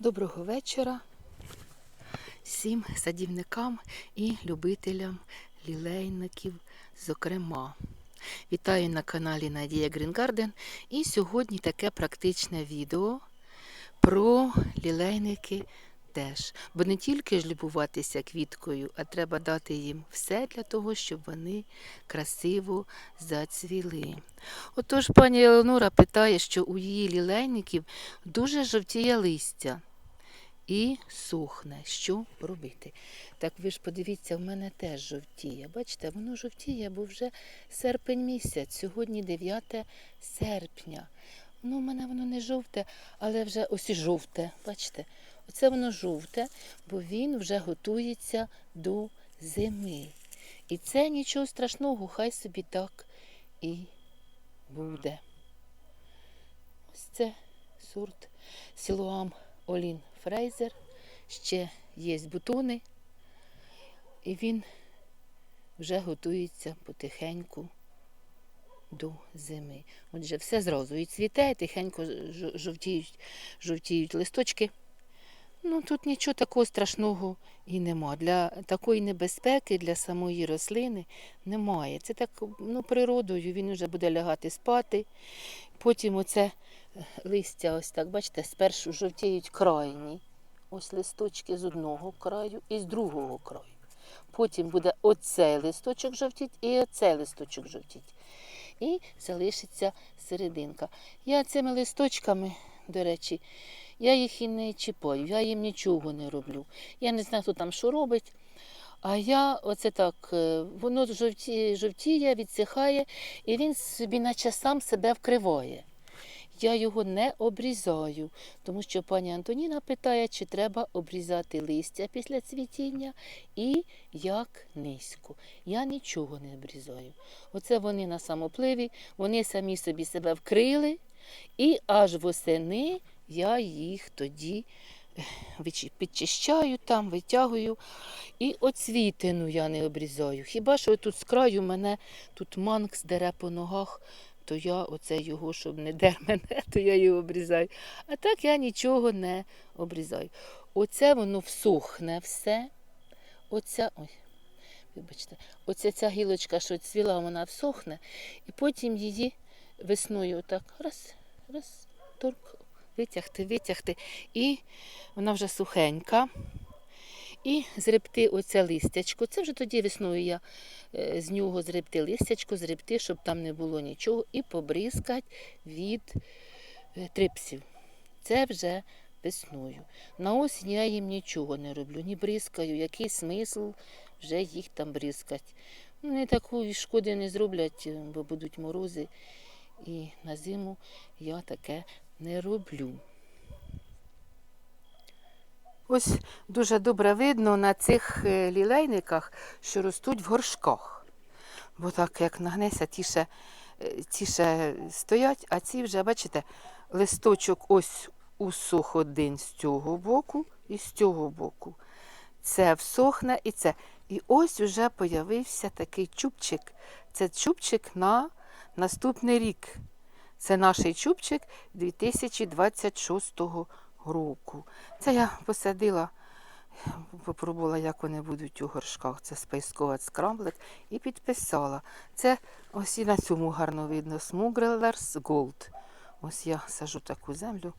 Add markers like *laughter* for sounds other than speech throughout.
Доброго вечора всім садівникам і любителям лілейників, зокрема. Вітаю на каналі Надія Грінгарден. І сьогодні таке практичне відео про лілейники теж. Бо не тільки ж любуватися квіткою, а треба дати їм все для того, щоб вони красиво зацвіли. Отож, пані Елеонора питає, що у її лілейників дуже жовтіє листя і сухне. Що робити? Так ви ж подивіться, в мене теж жовтіє. Бачите, воно жовтіє, бо вже серпень місяць, сьогодні 9 серпня. Ну, в мене воно не жовте, але вже ось і жовте. Бачите? Оце воно жовте, бо він вже готується до зими. І це нічого страшного, хай собі так і буде. Ось це сорт Сілуам Олін Фрейзер. Ще є бутони, і він вже готується потихеньку до зими. Отже, все зразу і цвіте, і тихенько жовтіють, жовтіють листочки. Ну, тут нічого такого страшного і нема. Для такої небезпеки для самої рослини немає. Це так ну, природою, він вже буде лягати спати. Потім оце листя, ось так, бачите, спершу жовтіють крайні. Ось листочки з одного краю і з другого краю. Потім буде оцей листочок жовтіть і оцей листочок жовтіть. І залишиться серединка. Я цими листочками, до речі, я їх і не чіпаю, я їм нічого не роблю. Я не знаю, хто там що робить. А я оце так, е, воно жовтіє, жовтіє, відсихає, і він собі наче сам себе вкриває. Я його не обрізаю, тому що пані Антоніна питає, чи треба обрізати листя після цвітіння і як низько. Я нічого не обрізаю. Оце вони на самопливі, вони самі собі себе вкрили, і аж восени я їх тоді підчищаю там, витягую. І оцвітину я не обрізаю. Хіба що тут з краю мене тут манк дере по ногах, то я оце його, щоб не дер *laughs* мене, то я його обрізаю. А так я нічого не обрізаю. Оце воно всухне все. Оця, ой, вибачте, оця ця гілочка, що цвіла, вона всохне, і потім її весною отак раз, раз, торк, витягти, витягти. І вона вже сухенька. І зребти оце листячко. Це вже тоді весною я е, з нього зребти листячко, зребти, щоб там не було нічого, і побризкати від е, трипсів. Це вже весною. На осінь я їм нічого не роблю, ні бризкаю, який смисл вже їх там бризкати. Вони такої шкоди не зроблять, е, бо будуть морози. І на зиму я таке не роблю. Ось дуже добре видно на цих е, лілейниках, що ростуть в горшках. Бо так як нагнеся, ті ще, е, ті ще стоять, а ці вже, бачите, листочок ось усох один з цього боку і з цього боку. Це всохне і це. І ось вже появився такий чубчик. Це чубчик на наступний рік. Це наш чубчик 2026 року. Це я посадила, попробувала, як вони будуть у горшках. Це спайскова скрамблик і підписала. Це ось і на цьому гарно видно Смугрелерс Gold. Ось я сажу таку землю.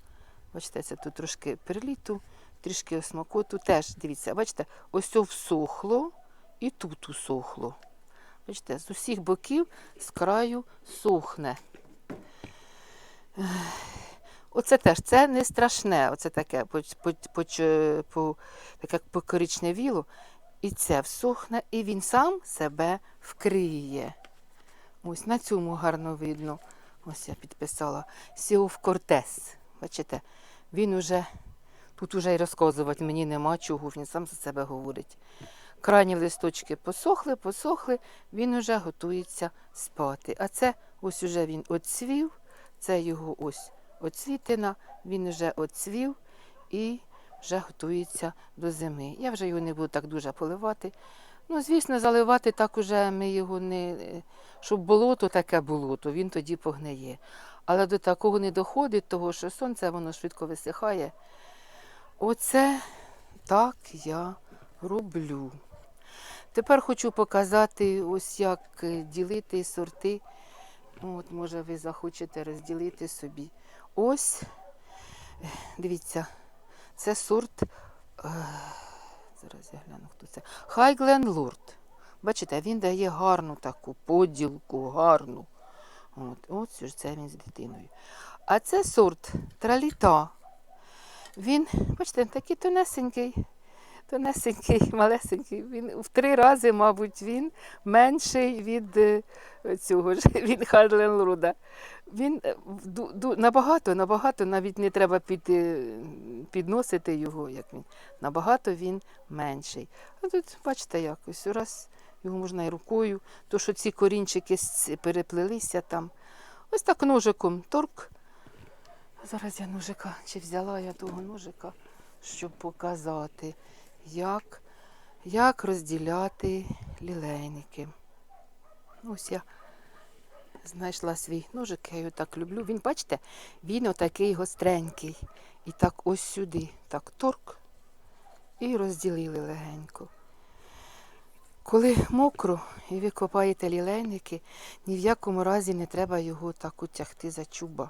Бачите, це тут трошки перліту, трішки осмакоту. Теж дивіться, бачите, ось всохло і тут усохло. Бачите, з усіх боків з краю сохне. Оце теж це не страшне, оце таке по, по, по, чо- по, таке покоричневіло. І це всохне, і він сам себе вкриє. Ось на цьому гарно видно. Ось я підписала Сіов Кортес. Бачите, він уже тут уже й розказувати мені нема чого, він сам за себе говорить. Крайні листочки посохли, посохли, він уже готується спати. А це ось уже він оцвів, це його ось оцвітина, він вже оцвів і вже готується до зими. Я вже його не буду так дуже поливати. Ну, звісно, заливати так уже ми його не. Щоб болото таке болото, він тоді погниє. Але до такого не доходить, того що сонце воно швидко висихає. Оце так я роблю. Тепер хочу показати, ось як ділити сорти. От, може, ви захочете розділити собі. Ось, дивіться, це сорт. е, Зараз я гляну, хто це. Хайглен Лорд. Бачите, він дає гарну таку поділку, гарну. От, ось це він з дитиною. А це сорт траліта. Він, бачите, такий тонесенький, тонесенький, *laughs* малесенький. Він в три рази, мабуть, він менший від е, цього ж, *laughs* від Хайленлруда. Він е, набагато, набагато, навіть не треба під, е, підносити його, як він. Набагато він менший. А тут, бачите, якось раз його можна і рукою, то що ці корінчики переплелися там. Ось так ножиком торк. Зараз я ножика, чи взяла я того ножика, щоб показати, як, як розділяти лілейники. Ось я знайшла свій ножик, я його так люблю. Він, бачите, він отакий гостренький. І так ось сюди, так торк. І розділили легенько. Коли мокро і ви копаєте лілейники, ні в якому разі не треба його так утягти за чуба.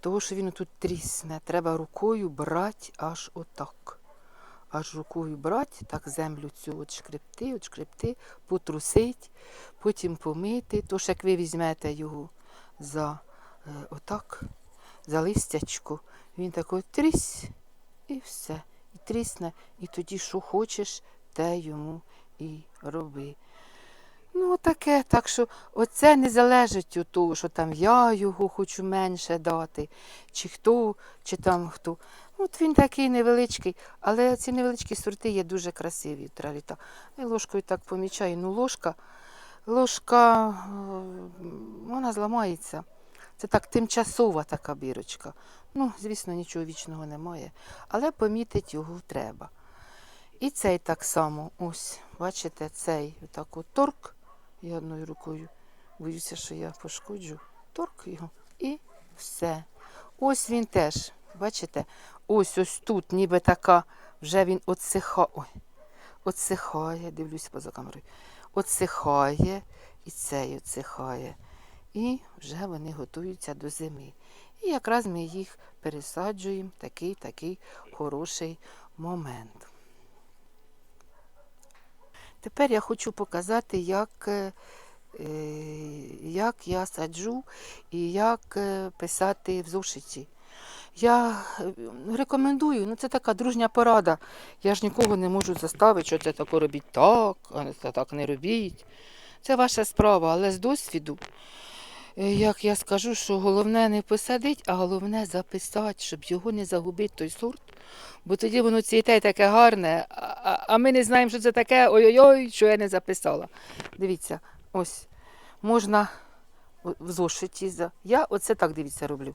Тому що він тут трісне. Треба рукою брати аж отак. Аж рукою брати, так землю цю от шкребти, от шкребти, потрусить, потім помити. Тож як ви візьмете його за е, отак, за листячку, він такий трісь і все. І трісне, і тоді, що хочеш, те йому і роби. Ну, таке, так що оце не залежить від того, що там я його хочу менше дати, чи хто, чи там хто. От він такий невеличкий, але ці невеличкі сорти є дуже красиві траліта. Я ложкою так помічаю. Ну, ложка, ложка, е, вона зламається. Це так тимчасова така бірочка. Ну, звісно, нічого вічного немає, але помітити його треба. І цей так само, ось, бачите, цей отак от торк. Я одною рукою боюся, що я пошкоджу. Торк його і все. Ось він теж, бачите, ось ось тут, ніби така, вже він отсихає. Ой, отсихає, дивлюся поза камерою. Отсихає, і цей отсихає. І вже вони готуються до зими. І якраз ми їх пересаджуємо в такий такий хороший момент. Тепер я хочу показати, як, е, е, як я саджу і як е, писати в зошиті. Я рекомендую, ну це така дружня порада. Я ж нікого не можу заставити, що це таке робіть так, а це так не робіть. Це ваша справа, але з досвіду, як я скажу, що головне не посадити, а головне записати, щоб його не загубити той сорт. Бо тоді воно цвіте таке гарне, а, а- ми не знаємо, що це таке. Ой-ой-ой, що я не записала. Дивіться, ось можна в зошиті. Я оце так дивіться роблю.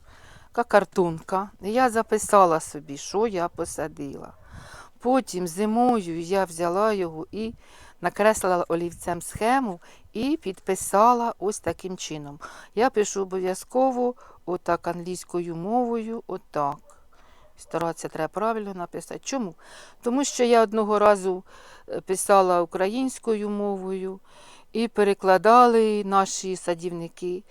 Така картонка. Я записала собі, що я посадила. Потім зимою я взяла його і накреслила олівцем схему і підписала ось таким чином. Я пишу обов'язково отак англійською мовою, отак. Старатися треба правильно написати. Чому? Тому що я одного разу е, писала українською мовою і перекладали наші садівники.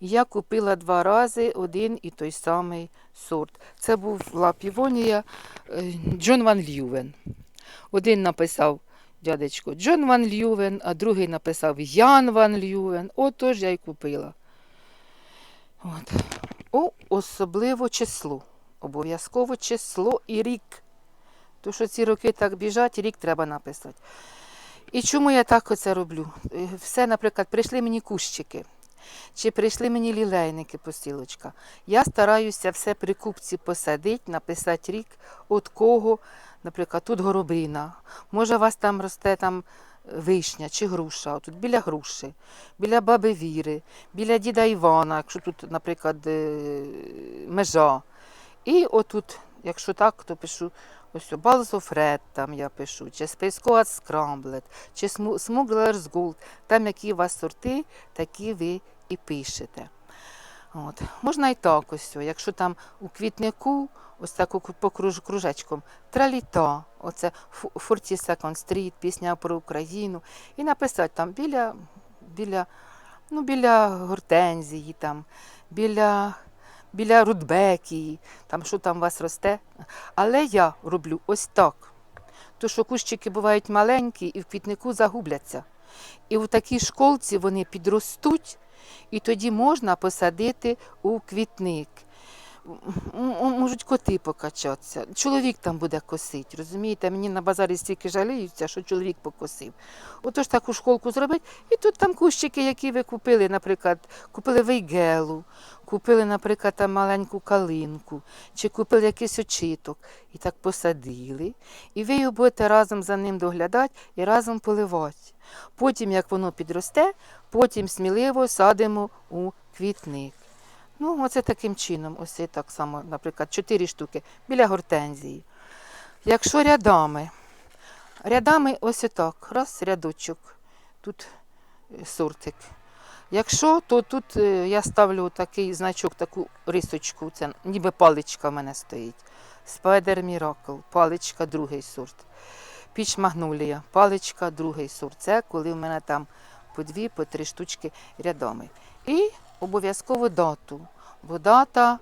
Я купила два рази один і той самий сорт. Це був Лапівонія е, Джон Ван Льювен. Один написав дядечко Джон Ван Льювен, а другий написав Ян Ван Льювен. Отож я й купила. От. О, особливо число. Обов'язково число і рік. То, що ці роки так біжать, рік треба написати. І чому я так оце роблю? Е, Все, наприклад, прийшли мені кущики, чи прийшли мені лілейники постілочка. Я стараюся все при купці посадити, написати рік, от кого, наприклад, тут горобина. Може, у вас там росте там вишня чи груша, тут біля груші, біля баби Віри, біля діда Івана, якщо тут, наприклад, е, межа. І отут, якщо так, то пишу ось Балзофред там я пишу, чи Спейскоат Скрамблет, чи Смуглерс Голд. Там які у вас сорти, такі ви і пишете. От. Можна і так ось, якщо там у квітнику, ось так по круж, кружечком, траліта, оце Фу- 40 Second Street, пісня про Україну, і написати там біля, біля, ну, біля гортензії, там, біля, біля рудбекії, там що там у вас росте. Але я роблю ось так. То що кущики бувають маленькі і в квітнику загубляться. І в такій школці вони підростуть, і тоді можна посадити у квітник. Можуть коти покачатися. Чоловік там буде косити, розумієте? Мені на базарі стільки жаліються, що чоловік покосив. Отож таку школку зробити, і тут там кущики, які ви купили, наприклад, купили вейгелу, купили, наприклад, там маленьку калинку, чи купили якийсь очиток, і так посадили. І ви його будете разом за ним доглядати і разом поливати. Потім, як воно підросте, потім сміливо садимо у квітник. Ну, оце таким чином, ось так само, наприклад, чотири штуки біля гортензії. Якщо рядами, рядами ось отак, раз рядочок, тут е, сортик. Якщо, то тут е, я ставлю такий значок, таку рисочку, це ніби паличка в мене стоїть. Spider Miracle, паличка, другий сорт. Піч Магнолія, паличка, другий сорт. Це коли в мене там по дві, по три штучки рядами. І обов'язково дату, бо дата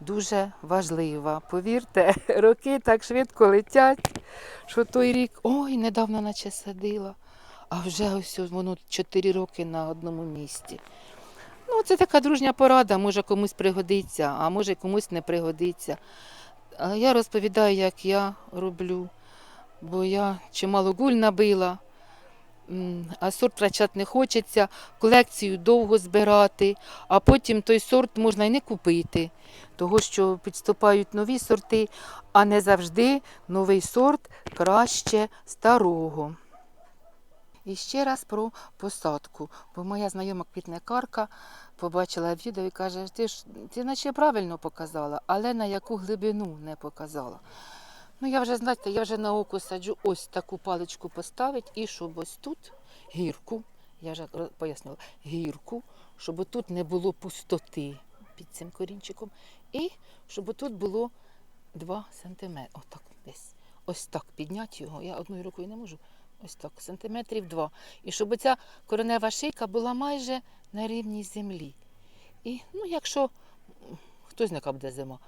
дуже важлива. Повірте, *laughs* роки так швидко летять, що той рік, ой, недавно наче садила, а вже ось воно 4 роки на одному місці. Ну, це така дружня порада, може комусь пригодиться, а може комусь не пригодиться. Я розповідаю, як я роблю, бо я чимало гуль набила. А сорт втрачати не хочеться, колекцію довго збирати, а потім той сорт можна і не купити, того що підступають нові сорти, а не завжди новий сорт краще старого. І ще раз про посадку. Бо моя знайома квітникарка побачила відео і каже, ти ж ти наче правильно показала, але на яку глибину не показала. Ну, я вже, знаєте, я вже на око саджу ось таку паличку поставити, і щоб ось тут гірку, я вже пояснила, гірку, щоб тут не було пустоти під цим корінчиком, і щоб тут було 2 см. Отак десь. Ось так підняти його. Я одною рукою не можу. Ось так, сантиметрів 2. І щоб ця коренева шийка була майже на рівні землі. І ну, якщо хтось не буде зима,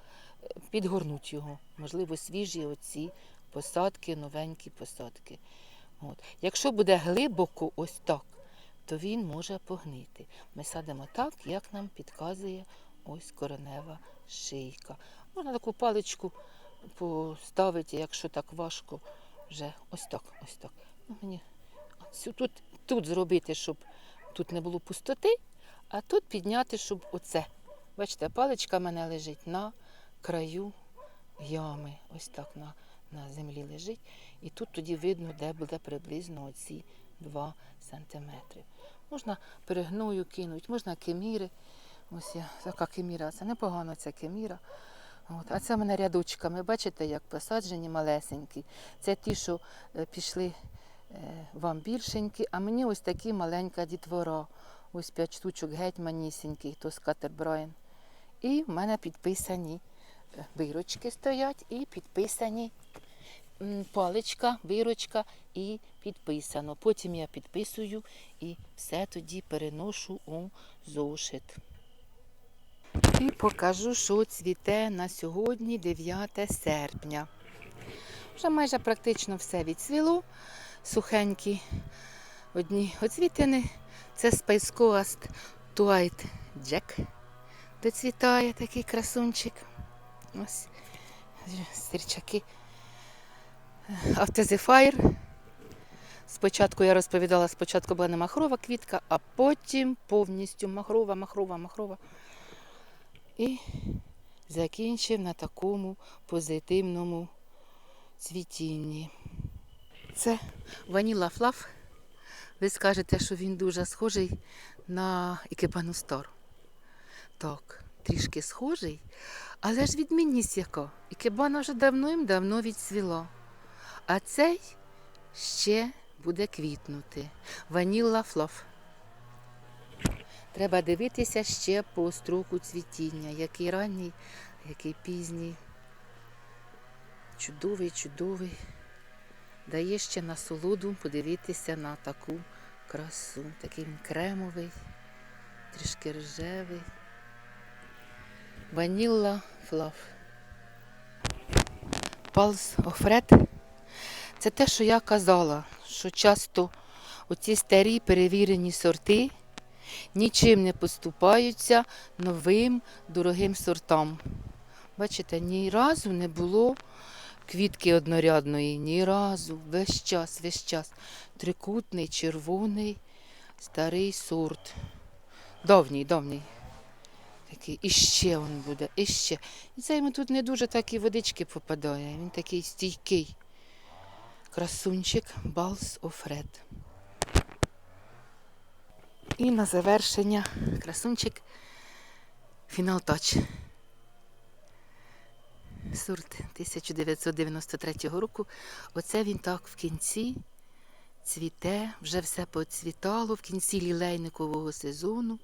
підгорнуть його. Можливо, свіжі оці посадки, новенькі посадки. От. Якщо буде глибоко ось так, то він може погнити. Ми садимо так, як нам підказує ось коренева шийка. Можна таку паличку поставити, якщо так важко, вже ось так, ось так. Ну, мені тут, тут зробити, щоб тут не було пустоти, а тут підняти, щоб оце. Бачите, паличка в мене лежить на краю ями. Ось так на, на землі лежить. І тут тоді видно, де буде приблизно оці 2 сантиметри. Можна перегною кинути, можна кеміри. Ось я така кеміра, це непогано ця кеміра. От. А це в мене рядочками, бачите, як посаджені малесенькі. Це ті, що е, пішли е, вам більшенькі, а мені ось такі маленька дітвора. Ось п'ять штучок геть манісіньких, то скатер І в мене підписані бирочки стоять і підписані паличка, бирочка і підписано. Потім я підписую і все тоді переношу у зошит. І покажу, що цвіте на сьогодні, 9 серпня. Вже майже практично все відцвіло. Сухенькі одні оцвітини. Це Space Coast Twilight Jack. Доцвітає такий красунчик. Ось стрічаки. Автозефайр. Спочатку я розповідала, спочатку була не махрова квітка, а потім повністю махрова, махрова, махрова. І закінчив на такому позитивному цвітінні. Це Ваніла Флаф. Ви скажете, що він дуже схожий на Ікебану. Так, трішки схожий, але ж відмінність яка. і Ікебана вже давно-давно відцвіла. А цей ще буде квітнути. Ваніла Флаф. Треба дивитися ще по строку цвітіння, який ранній, який пізній. Чудовий, чудовий. Дає ще насолоду подивитися на таку красу. Такий кремовий, трішки рожевий. Ванілла флав. Палс офрет. Це те, що я казала, що часто оці старі перевірені сорти нічим не поступаються новим дорогим сортам. Бачите, ні разу не було квітки однорядної, ні разу, весь час, весь час. Трикутний, червоний, старий сорт. Давній, давній. Такий, і ще він буде, і ще. І це йому тут не дуже так і водички попадає. Він такий стійкий. Красунчик Балс Офред. І на завершення красунчик Фінал Тач. Сорт 1993 року. Оце він так в кінці цвіте, вже все поцвітало, в кінці лілейникового сезону.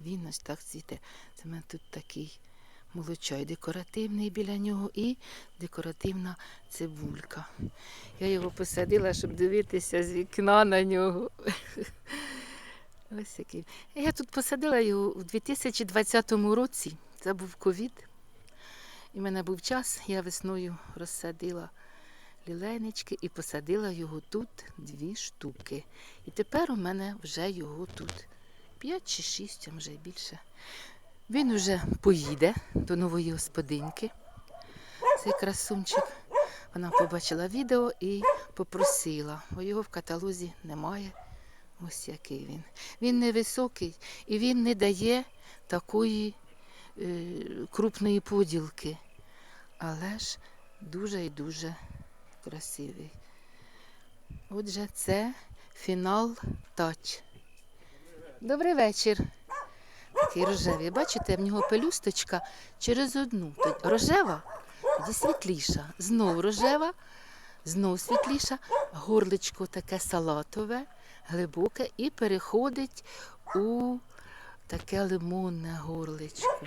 Він ось так цвіте. Це в мене тут такий молочай декоративний біля нього і декоративна цибулька. Я його посадила, щоб дивитися з вікна на нього. *laughs* Ось який. Я тут посадила його у 2020 році. Це був ковід. І в мене був час, я весною розсадила лілейнички і посадила його тут дві штуки. І тепер у мене вже його тут п'ять чи шість, а може й більше. Він вже поїде до нової господинки. Цей красунчик. Вона побачила відео і попросила, бо його в каталозі немає. Ось який він. Він невисокий і він не дає такої е, крупної поділки, але ж дуже і дуже красивий. Отже, це фінал тач. Добрий вечір. Такий рожевий. Бачите, в нього пелюсточка через одну. Рожева, тоді світліша. Знов рожева, знов світліша, горличко таке салатове, глибоке і переходить у таке лимонне горличко.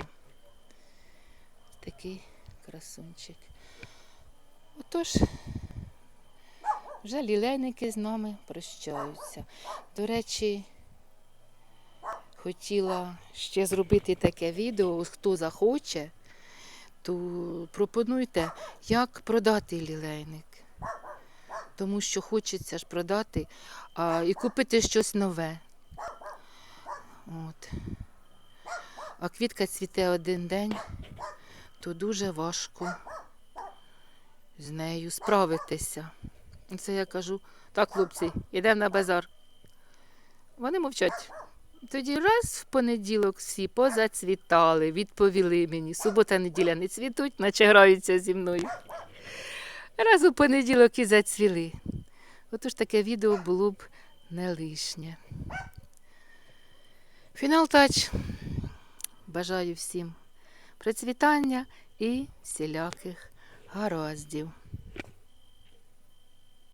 Такий красунчик. Отож, вже лілейники з нами прощаються. До речі, хотіла ще зробити таке відео, хто захоче, то пропонуйте, як продати лілейник. Тому що хочеться ж продати а, і купити щось нове. От. А квітка цвіте один день, то дуже важко з нею справитися. Це я кажу, так, хлопці, йдемо на базар. Вони мовчать. Тоді раз в понеділок всі позацвітали, відповіли мені. Субота, неділя не цвітуть, наче граються зі мною. Раз у понеділок і зацвіли. Отож таке відео було б не лишнє. Фінал тач. Бажаю всім процвітання і всіляких гараздів.